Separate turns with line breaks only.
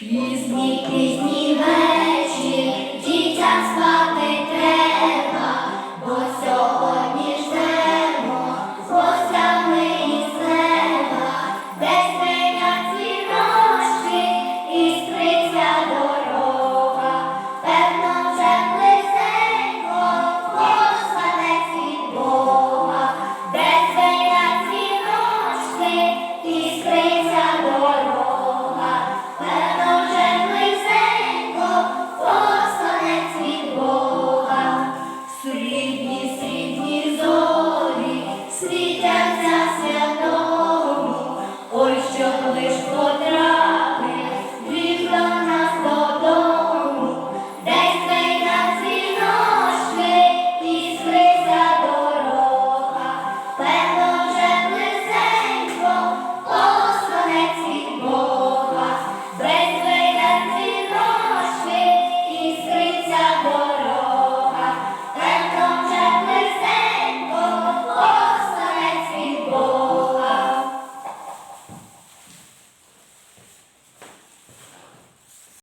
Пізні, пізні вечір.